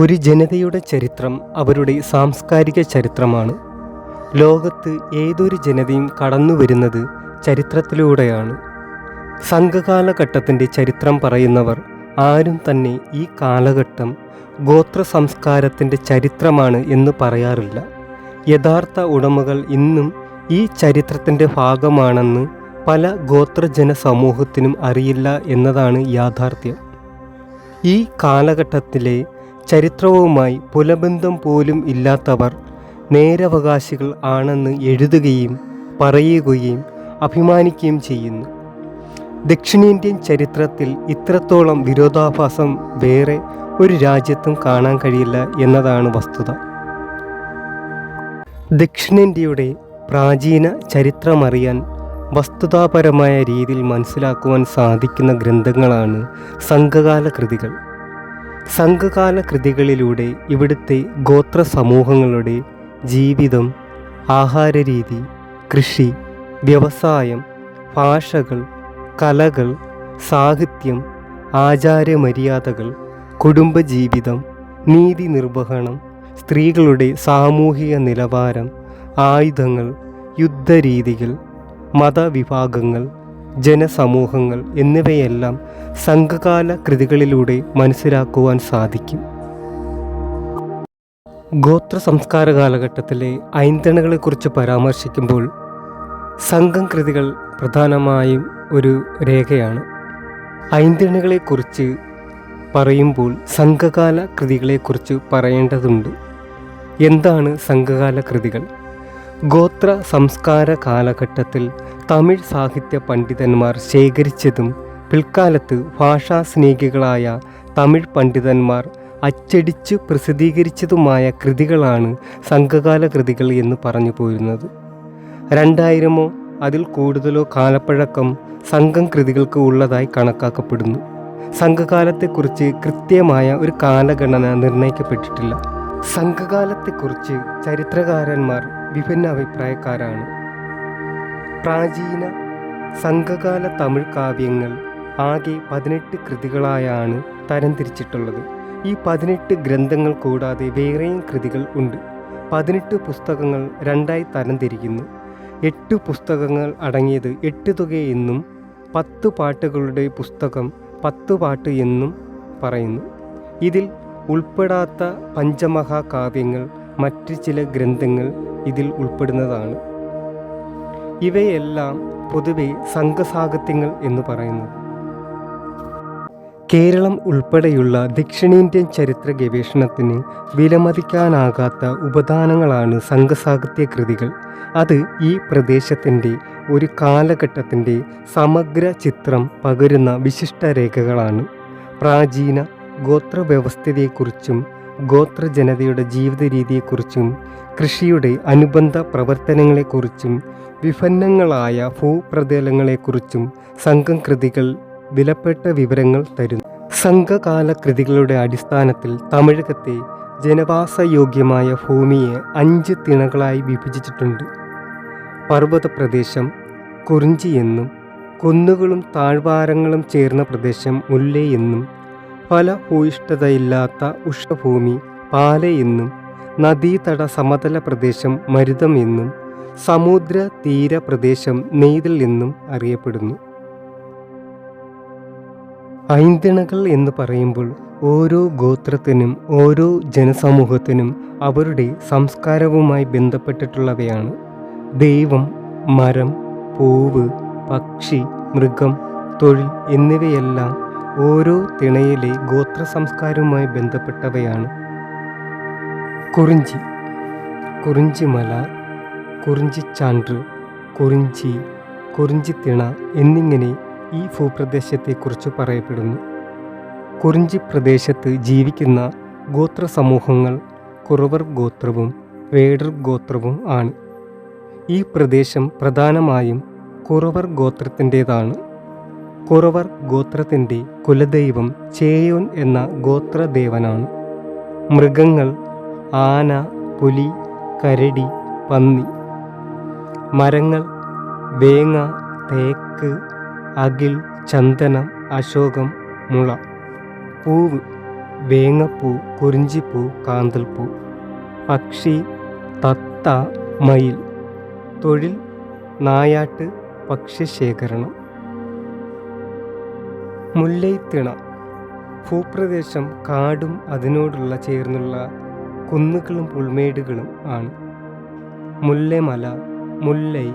ഒരു ജനതയുടെ ചരിത്രം അവരുടെ സാംസ്കാരിക ചരിത്രമാണ്. ലോകത്ത് ഏതൊരു ജനതയും കടന്നു വരുന്നത് ചരിത്രത്തിലൂടെയാണ്. സംഘകാലഘട്ടത്തിന്റെ ചരിത്രം പറയുന്നവർ ആരും തന്നെ ഈ കാലഘട്ടം ഗോത്ര സംസ്കാരത്തിന്റെ ചരിത്രമാണ് എന്ന് പറയാറില്ല. യഥാർത്ഥ ഉടമകൾ ഇന്നും ഈ ചരിത്രത്തിന്റെ ഭാഗമാണെന്ന് പല ഗോത്രജന സമൂഹത്തിനും അറിയില്ല എന്നതാണ് യാഥാർത്ഥ്യം. ഈ കാലഘട്ടത്തിലെ ചരിത്രവുമായി പുലബന്ധം പോലും ഇല്ലാത്തവർ നേരവകാശികൾ ആണെന്ന് എഴുതുകയും പറയുകയും അഭിമാനിക്കുകയും ചെയ്യുന്നു. ദക്ഷിണേന്ത്യൻ ചരിത്രത്തിൽ ഇത്രത്തോളം വിരോധാഭാസം വേറെ ഒരു രാജ്യത്തും കാണാൻ കഴിയില്ല എന്നതാണ് വസ്തുത. ദക്ഷിണേന്ത്യയുടെ പ്രാചീന ചരിത്രമറിയാൻ വസ്തുതാപരമായ രീതിയിൽ മനസ്സിലാക്കുവാൻ സാധിക്കുന്ന ഗ്രന്ഥങ്ങളാണ് സംഘകാല കൃതികൾ സംഘകാല കൃതികളിലൂടെ ഇവിടുത്തെ ഗോത്ര സമൂഹങ്ങളുടെ ജീവിതം ആഹാരരീതി കൃഷി വ്യവസായം ഭാഷകൾ കലകൾ സാഹിത്യം ആചാരമര്യാദകൾ കുടുംബജീവിതം നീതി നിർവഹണം സ്ത്രീകളുടെ സാമൂഹിക നിലവാരം ആയുധങ്ങൾ യുദ്ധരീതികൾ മതവിഭാഗങ്ങൾ ജനസമൂഹങ്ങൾ എന്നിവയെല്ലാം സംഘകാല കൃതികളിലൂടെ മനസ്സിലാക്കുവാൻ സാധിക്കും. ഗോത്ര സംസ്കാര കാലഘട്ടത്തിലെ ഐന്ധനകളെക്കുറിച്ച് പരാമർശിക്കുമ്പോൾ സംഘം കൃതികൾ പ്രധാനമായും ഒരു രേഖയാണ്. ഐന്ധനകളെക്കുറിച്ച് പറയുമ്പോൾ സംഘകാല കൃതികളെക്കുറിച്ച് പറയേണ്ടതുണ്ട്. എന്താണ് സംഘകാല കൃതികൾ ഗോത്ര സംസ്കാര കാലഘട്ടത്തിൽ തമിഴ് സാഹിത്യ പണ്ഡിതന്മാർ ശേഖരിച്ചതും പിൽക്കാലത്ത് ഭാഷാസ്നേഹികളായ തമിഴ് പണ്ഡിതന്മാർ അച്ചടിച്ച് പ്രസിദ്ധീകരിച്ചതുമായ കൃതികളാണ് സംഘകാല കൃതികൾ എന്ന് പറഞ്ഞു പോരുന്നത്. രണ്ടായിരമോ അതിൽ കൂടുതലോ കാലപ്പഴക്കം സംഘം കൃതികൾക്ക് ഉള്ളതായി കണക്കാക്കപ്പെടുന്നു. സംഘകാലത്തെക്കുറിച്ച് കൃത്യമായ ഒരു കാലഗണന നിർണയിക്കപ്പെട്ടിട്ടില്ല സംഘകാലത്തെക്കുറിച്ച് ചരിത്രകാരന്മാർ വിഭിന്ന അഭിപ്രായക്കാരാണ്. പ്രാചീന സംഘകാല തമിഴ് കാവ്യങ്ങൾ ആകെ പതിനെട്ട് കൃതികളായാണ് തരംതിരിച്ചിട്ടുള്ളത്. ഈ പതിനെട്ട് ഗ്രന്ഥങ്ങൾ കൂടാതെ വേറെയും കൃതികൾ ഉണ്ട്. പതിനെട്ട് പുസ്തകങ്ങൾ രണ്ടായി തരംതിരിക്കുന്നു. എട്ട് പുസ്തകങ്ങൾ അടങ്ങിയത് എട്ട് തുക എന്നും പത്ത് പാട്ടുകളുടെ പുസ്തകം പത്ത് പാട്ട് എന്നും പറയുന്നു. ഇതിൽ ഉൾപ്പെടാത്ത പഞ്ചമഹാകാവ്യങ്ങൾ മറ്റ് ചില ഗ്രന്ഥങ്ങൾ ഇതിൽ ഉൾപ്പെടുന്നതാണ്. ഇവയെല്ലാം പൊതുവെ സംഘസാഹിത്യങ്ങൾ എന്ന് പറയുന്നു. കേരളം ഉൾപ്പെടെയുള്ള ദക്ഷിണേന്ത്യൻ ചരിത്ര ഗവേഷണത്തിന് വിലമതിക്കാനാകാത്ത ഉപദാനങ്ങളാണ് സംഘസാഹിത്യ കൃതികൾ. അത് ഈ പ്രദേശത്തിന്റെ ഒരു കാലഘട്ടത്തിന്റെ സമഗ്ര ചിത്രം പകരുന്ന വിശിഷ്ട രേഖകളാണ്. പ്രാചീന ഗോത്രവ്യവസ്ഥിതിയെക്കുറിച്ചും ഗോത്രജനതയുടെ ജീവിത രീതിയെക്കുറിച്ചും കൃഷിയുടെ അനുബന്ധ പ്രവർത്തനങ്ങളെക്കുറിച്ചും വിഭിന്നങ്ങളായ ഭൂപ്രതലങ്ങളെക്കുറിച്ചും സംഘം കൃതികൾ വിലപ്പെട്ട വിവരങ്ങൾ തരുന്നു. സംഘകാല കൃതികളുടെ അടിസ്ഥാനത്തിൽ തമിഴകത്തെ ജനവാസയോഗ്യമായ ഭൂമിയെ അഞ്ച് തിണകളായി വിഭജിച്ചിട്ടുണ്ട്. പർവത പ്രദേശം കുറിഞ്ചി എന്നും കുന്നുകളും താഴ്വാരങ്ങളും ചേർന്ന പ്രദേശം മുല്ലേ എന്നും ഫലഭൂയിഷ്ഠതയില്ലാത്ത ഉഷ്ണഭൂമി പാല എന്നും നദീതട സമതല പ്രദേശം മരുതം എന്നും സമുദ്ര തീര പ്രദേശം നെയ്തൽ എന്നും അറിയപ്പെടുന്നു. ഐന്തിണകൾ എന്ന് പറയുമ്പോൾ ഓരോ ഗോത്രത്തിനും ഓരോ ജനസമൂഹത്തിനും അവരുടെ സംസ്കാരവുമായി ബന്ധപ്പെട്ടിട്ടുള്ളവയാണ്. ദൈവം മരം പൂവ് പക്ഷി മൃഗം തൊഴിൽ എന്നിവയെല്ലാം ഓരോ തിണയിലെ ഗോത്ര സംസ്കാരവുമായി ബന്ധപ്പെട്ടവയാണ്. കുറിഞ്ചി കുറിഞ്ചി മല കുറിഞ്ചി കുറിഞ്ചിത്തിണ എന്നിങ്ങനെ ഈ ഭൂപ്രദേശത്തെക്കുറിച്ച് പറയപ്പെടുന്നു. കുറിഞ്ചി പ്രദേശത്ത് ജീവിക്കുന്ന ഗോത്ര സമൂഹങ്ങൾ കുറവർ ഗോത്രവും വേടർ ഗോത്രവും ആണ്. ഈ പ്രദേശം പ്രധാനമായും കുറവർ ഗോത്രത്തിന്റേതാണ്. കുറവർ ഗോത്രത്തിന്റെ കുലദൈവം ചേയോൻ എന്ന ഗോത്രദേവനാണ്. മൃഗങ്ങൾ ആന പുലി കരടി പന്നി. മരങ്ങൾ വേങ്ങ തേക്ക് അകിൽ ചന്ദനം അശോകം മുള. പൂവ് വേങ്ങപ്പൂ കുറിഞ്ചിപ്പൂ കാന്തൽപ്പൂ. പക്ഷി തത്ത മയിൽ. തൊഴിൽ നായാട്ട് പക്ഷിശേഖരണം. മുല്ലൈത്തിണ. ഭൂപ്രദേശം കാടും അതിനോടുള്ള ചേർന്നുള്ള കുന്നുകളും പുൽമേടുകളും ആണ്. മുല്ലമല മുല്ലൈ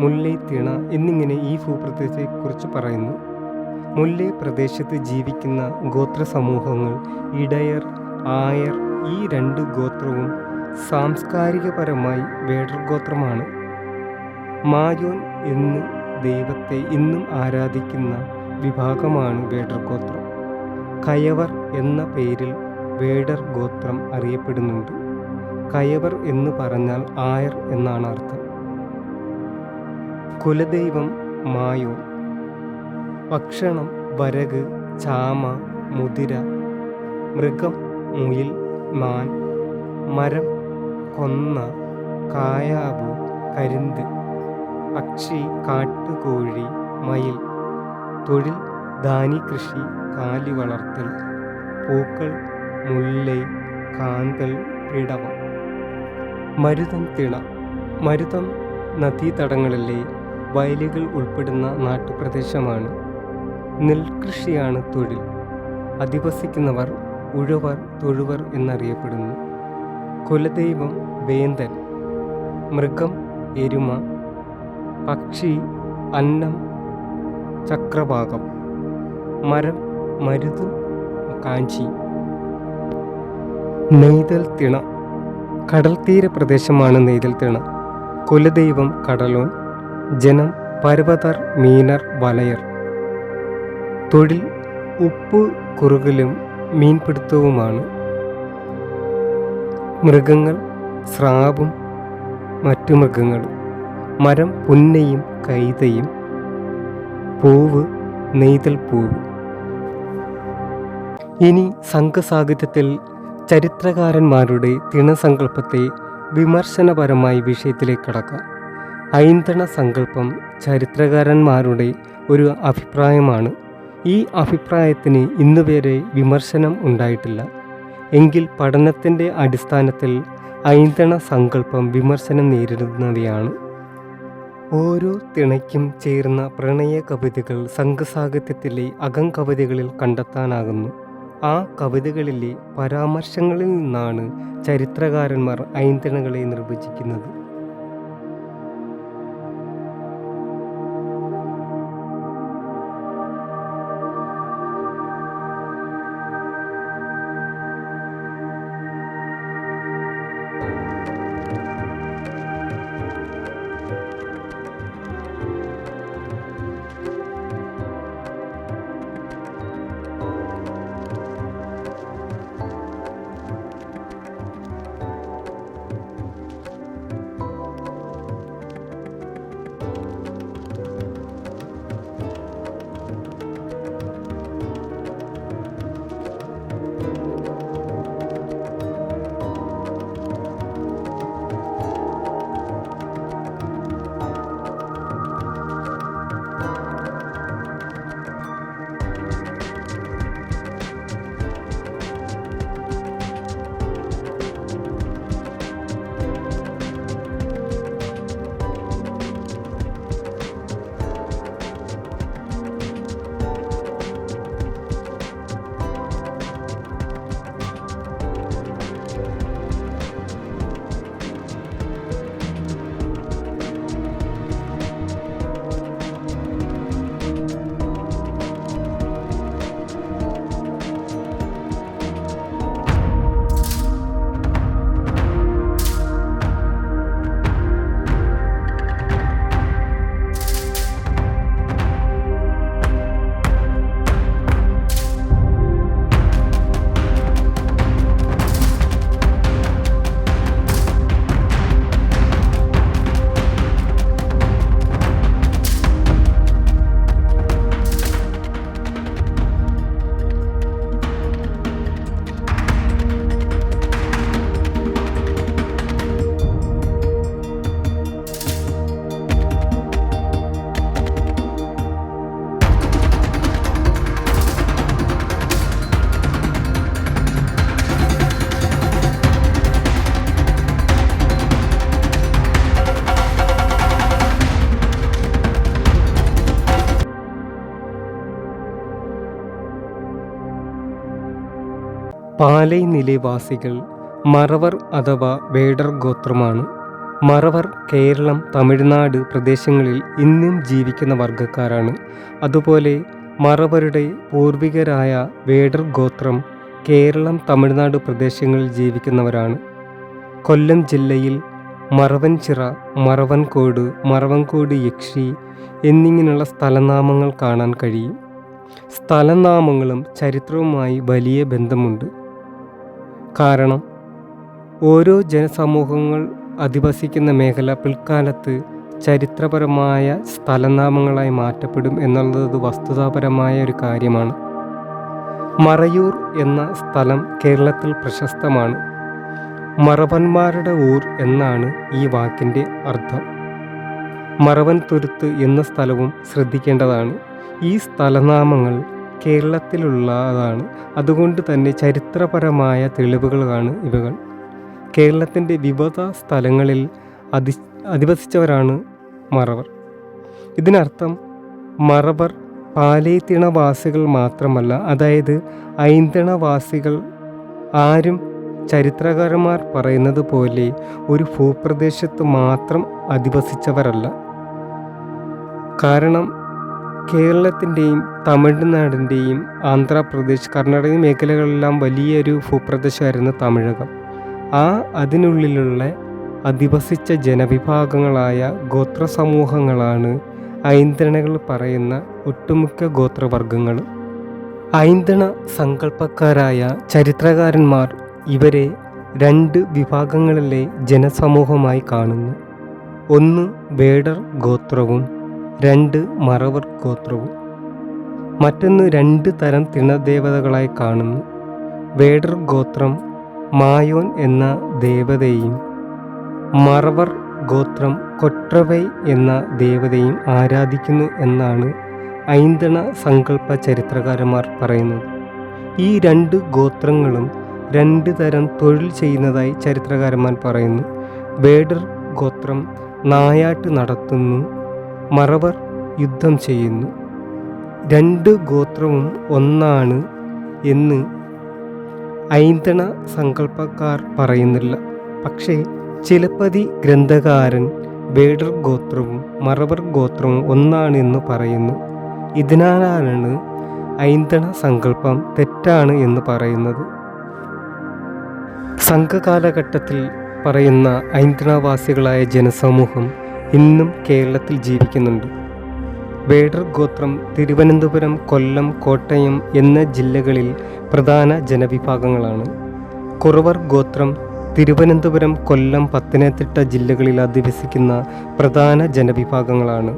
മുല്ലൈച്ചാണ്ട് തിണ എന്നിങ്ങനെ ഈ ഭൂപ്രദേശത്തെക്കുറിച്ച് പറയുന്നു. മുല്ലൈ പ്രദേശത്ത് ജീവിക്കുന്ന ഗോത്ര സമൂഹങ്ങൾ ഇടയർ ആയർ ഈ രണ്ട് ഗോത്രവും സാംസ്കാരികപരമായി വേടർ ഗോത്രമാണ്. മായോൻ എന്ന് ദൈവത്തെ ഇന്നും ആരാധിക്കുന്ന വിഭാഗമാണ് വേടർ ഗോത്രം. കയവർ എന്ന പേരിൽ വേടർ ഗോത്രം അറിയപ്പെടുന്നുണ്ട്. കയവർ എന്ന് പറഞ്ഞാൽ ആയർ എന്നാണ് അർത്ഥം. കുലദൈവം മായൂ ഭക്ഷണം വരക് ചാമ മുതിര മൃഗം മുയിൽ മാൻ മരം കൊന്ന കായാബു കരിന്ത് പക്ഷി കാട്ടുകോഴി മയിൽ തൊഴിൽ കൃഷി കാലി വളർത്തൽ പൂക്കൾ മുല്ലൈ കാന്തൽ പിടവം. മരുതം തിള മരുതം നദീതടങ്ങളിലെ വയലുകൾ ഉൾപ്പെടുന്ന നാട്ടുപ്രദേശമാണ്. നെൽകൃഷിയാണ് തൊഴിൽ. അധിവസിക്കുന്നവർ ഉഴവർ തൊഴുവർ എന്നറിയപ്പെടുന്നു. കുലദൈവം വേന്തൻ മൃഗം എരുമ പക്ഷി അന്നം ചക്രഭാഗം മരം മരുത് കാഞ്ചി. നെയ്തൽ തിണ. കടൽ തീര പ്രദേശമാണ് നെയ്തൽ തിണ. കുലദൈവം കടലോൻ ജനം പർവതർ മീനർ വലയർ. തൊഴിൽ ഉപ്പ് കുറുകലും മീൻപിടുത്തവുമാണ്. മൃഗങ്ങൾ സ്രാവും മറ്റു മൃഗങ്ങളും. മരം പുന്നയും കൈതയും. പൂവ് നെയ്തൽ പൂവ്. ഇനി സംഘസാഹിത്യത്തിൽ ചരിത്രകാരന്മാരുടെ തിണസങ്കല്പത്തെ വിമർശനപരമായി വിഷയത്തിലേക്ക് കടക്കാം. ഐന്ധണ സങ്കല്പം ചരിത്രകാരന്മാരുടെ ഒരു അഭിപ്രായമാണ്. ഈ അഭിപ്രായത്തിന് ഇന്നു വരെ വിമർശനം ഉണ്ടായിട്ടില്ല. എങ്കിൽ പഠനത്തിന്റെ അടിസ്ഥാനത്തിൽ ഐന്ധന സങ്കല്പം വിമർശനം നേരിടുന്നവയാണ്. ഓരോ തിണയ്ക്കും ചേർന്ന പ്രണയ കവിതകൾ സംഘസാഹിത്യത്തിലെ അകം കവിതകളിൽ കണ്ടെത്താനാകുന്നു. ആ കവിതകളിലെ പരാമർശങ്ങളിൽ നിന്നാണ് ചരിത്രകാരന്മാർ ഐന്ധനകളെ നിർവചിക്കുന്നത്. പാലൈ നിലവാസികൾ മറവർ അഥവാ വേടർ ഗോത്രമാണ്. മറവർ കേരളം തമിഴ്നാട് പ്രദേശങ്ങളിൽ ഇന്നും ജീവിക്കുന്ന വർഗക്കാരാണ് അതുപോലെ മറവരുടെ പൂർവികരായ വേടർ ഗോത്രം കേരളം തമിഴ്നാട് പ്രദേശങ്ങളിൽ ജീവിക്കുന്നവരാണ്. കൊല്ലം ജില്ലയിൽ മറവൻചിറ മറവൻകോട് മറവൻകോട് യക്ഷി എന്നിങ്ങനെയുള്ള സ്ഥലനാമങ്ങൾ കാണാൻ കഴിയും. സ്ഥലനാമങ്ങളും ചരിത്രവുമായി വലിയ ബന്ധമുണ്ട്. കാരണം ഓരോ ജനസമൂഹങ്ങൾ അധിവസിക്കുന്ന മേഖല പിൽക്കാലത്ത് ചരിത്രപരമായ സ്ഥലനാമങ്ങളായി മാറ്റപ്പെടും എന്നുള്ളത് വസ്തുതാപരമായ ഒരു കാര്യമാണ്. മറയൂർ എന്ന സ്ഥലം കേരളത്തിൽ പ്രശസ്തമാണ്. മറവന്മാരുടെ ഊർ എന്നാണ് ഈ വാക്കിന്റെ അർത്ഥം. മറവൻ തുരുത്ത് എന്ന സ്ഥലവും ശ്രദ്ധിക്കേണ്ടതാണ്. ഈ സ്ഥലനാമങ്ങൾ കേരളത്തിലുള്ളതാണ്. അതുകൊണ്ട് തന്നെ ചരിത്രപരമായ തെളിവുകളാണ് ഇവകൾ. കേരളത്തിന്റെ വിവിധ സ്ഥലങ്ങളിൽ അധി അധിവസിച്ചവരാണ് മറവർ. ഇതിനർത്ഥം മറവർ പാലേത്തിണവാസികൾ മാത്രമല്ല അതായത് ഐന്തിണവാസികൾ. ആരും ചരിത്രകാരന്മാർ പറയുന്നത് പോലെ ഒരു ഭൂപ്രദേശത്ത് മാത്രം അധിവസിച്ചവരല്ല. കാരണം കേരളത്തിന്റെയും തമിഴ്നാടിന്റെയും ആന്ധ്രാപ്രദേശ് കർണാടക മേഖലകളെല്ലാം വലിയൊരു ഭൂപ്രദേശമായിരുന്നു തമിഴകം. ആ അതിനുള്ളിലുള്ള അധിവസിച്ച ജനവിഭാഗങ്ങളായ ഗോത്ര സമൂഹങ്ങളാണ് ഐന്ധനകൾ പറയുന്ന ഒട്ടുമിക്ക ഗോത്രവർഗങ്ങൾ ഐന്ധന സങ്കല്പക്കാരായ ചരിത്രകാരന്മാർ ഇവരെ രണ്ട് വിഭാഗങ്ങളിലെ ജനസമൂഹമായി കാണുന്നു. ഒന്ന് വേടർ ഗോത്രവും രണ്ട് മറവർ ഗോത്രവും. മറ്റൊന്ന് രണ്ട് തരം തിണദേവതകളായി കാണുന്നു. വേടർ ഗോത്രം മായോൻ എന്ന ദേവതയും മറവർ ഗോത്രം കൊട്രവൈ എന്ന ദേവതയും ആരാധിക്കുന്നു എന്നാണ് ഐന്ദണ സങ്കല്പ ചരിത്രകാരന്മാർ പറയുന്നത്. ഈ രണ്ട് ഗോത്രങ്ങളും രണ്ട് തരം തൊഴിൽ ചെയ്യുന്നതായി ചരിത്രകാരന്മാർ പറയുന്നു. വേടർ ഗോത്രം നായാട്ട് നടത്തുന്നു മറവർ യുദ്ധം ചെയ്യുന്നു. രണ്ട് ഗോത്രവും ഒന്നാണ് എന്ന് ഐന്ദണ സങ്കല്പക്കാർ പറയുന്നില്ല. പക്ഷേ ചിലപ്പതി ഗ്രന്ഥകാരൻ വേടർ ഗോത്രവും മറവർ ഗോത്രവും ഒന്നാണ് എന്ന് പറയുന്നു. ഇതിനാലാണ് ഐന്ദണ സങ്കല്പം തെറ്റാണ് എന്ന് പറയുന്നത്. സംഘകാലഘട്ടത്തിൽ പറയുന്ന ഐന്ദണവാസികളായ ജനസമൂഹം ഇന്നും കേരളത്തിൽ ജീവിക്കുന്നുണ്ട്. വേടർ ഗോത്രം തിരുവനന്തപുരം കൊല്ലം കോട്ടയം എന്ന ജില്ലകളിൽ പ്രധാന ജനവിഭാഗങ്ങളാണ്. കുറവർ ഗോത്രം തിരുവനന്തപുരം കൊല്ലം പത്തനംതിട്ട ജില്ലകളിൽ അധിവസിക്കുന്ന പ്രധാന ജനവിഭാഗങ്ങളാണ്.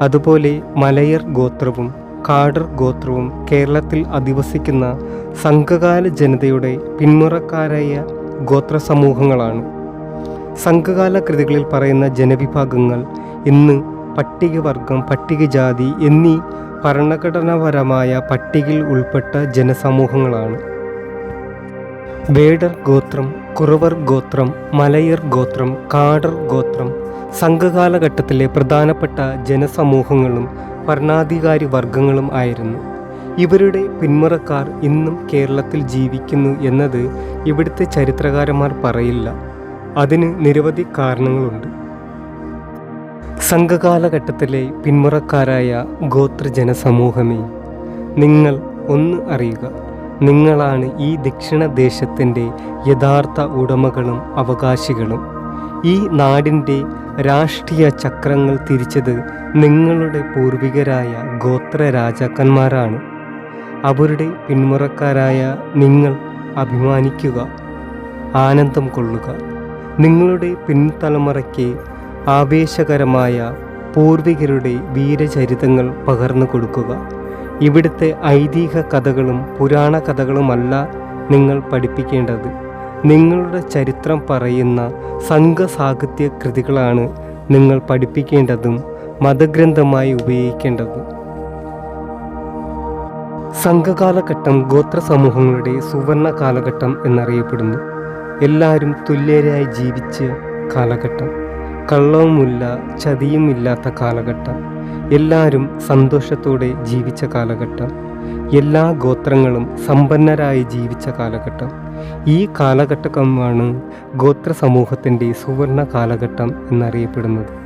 അതുപോലെ മലയർ ഗോത്രവും കാടർ ഗോത്രവും കേരളത്തിൽ അധിവസിക്കുന്ന സംഘകാല ജനതയുടെ പിന്മുറക്കാരായ ഗോത്ര സമൂഹങ്ങളാണ് സംഘകാല കൃതികളിൽ പറയുന്ന ജനവിഭാഗങ്ങൾ ഇന്ന് പട്ടികവർഗം പട്ടികജാതി എന്നീ ഭരണഘടനാപരമായ പട്ടികയിൽ ഉൾപ്പെട്ട ജനസമൂഹങ്ങളാണ്. വേടർ ഗോത്രം കുറവർ ഗോത്രം മലയർ ഗോത്രം കാടർ ഗോത്രം സംഘകാലഘട്ടത്തിലെ പ്രധാനപ്പെട്ട ജനസമൂഹങ്ങളും ഭരണാധികാരി വർഗങ്ങളും ആയിരുന്നു. ഇവരുടെ പിന്മുറക്കാർ ഇന്നും കേരളത്തിൽ ജീവിക്കുന്നു എന്നത് ഇവിടുത്തെ ചരിത്രകാരന്മാർ പറയില്ല. അതിന് നിരവധി കാരണങ്ങളുണ്ട്. സംഘകാലഘട്ടത്തിലെ പിന്മുറക്കാരായ ഗോത്രജനസമൂഹമേ നിങ്ങൾ ഒന്ന് അറിയുക. നിങ്ങളാണ് ഈ ദക്ഷിണ ദേശത്തിന്റെ യഥാർത്ഥ ഉടമകളും അവകാശികളും. ഈ നാടിന്റെ രാഷ്ട്രീയ ചക്രങ്ങൾ തിരിച്ചത് നിങ്ങളുടെ പൂർവികരായ ഗോത്ര രാജാക്കന്മാരാണ് അവരുടെ പിന്മുറക്കാരായ നിങ്ങൾ അഭിമാനിക്കുക ആനന്ദം കൊള്ളുക. നിങ്ങളുടെ പിൻതലമുറയ്ക്ക് ആവേശകരമായ പൂർവികരുടെ വീരചരിതങ്ങൾ പകർന്നു കൊടുക്കുക. ഇവിടുത്തെ ഐതിഹ്യ കഥകളും പുരാണ കഥകളുമല്ല നിങ്ങൾ പഠിപ്പിക്കേണ്ടത്. നിങ്ങളുടെ ചരിത്രം പറയുന്ന സംഘസാഹിത്യ കൃതികളാണ് നിങ്ങൾ പഠിപ്പിക്കേണ്ടതും മതഗ്രന്ഥമായി ഉപയോഗിക്കേണ്ടതും. സംഘകാലഘട്ടം ഗോത്ര സമൂഹങ്ങളുടെ സുവർണ കാലഘട്ടം എന്നറിയപ്പെടുന്നു. എല്ലാവരും തുല്യരായി ജീവിച്ച കാലഘട്ടം. കള്ളവുമില്ല ചതിയുമില്ലാത്ത കാലഘട്ടം. എല്ലാവരും സന്തോഷത്തോടെ ജീവിച്ച കാലഘട്ടം. എല്ലാ ഗോത്രങ്ങളും സമ്പന്നരായി ജീവിച്ച കാലഘട്ടം. ഈ കാലഘട്ടമാണ് ഗോത്ര സമൂഹത്തിന്റെ സുവർണ കാലഘട്ടം എന്നറിയപ്പെടുന്നത്.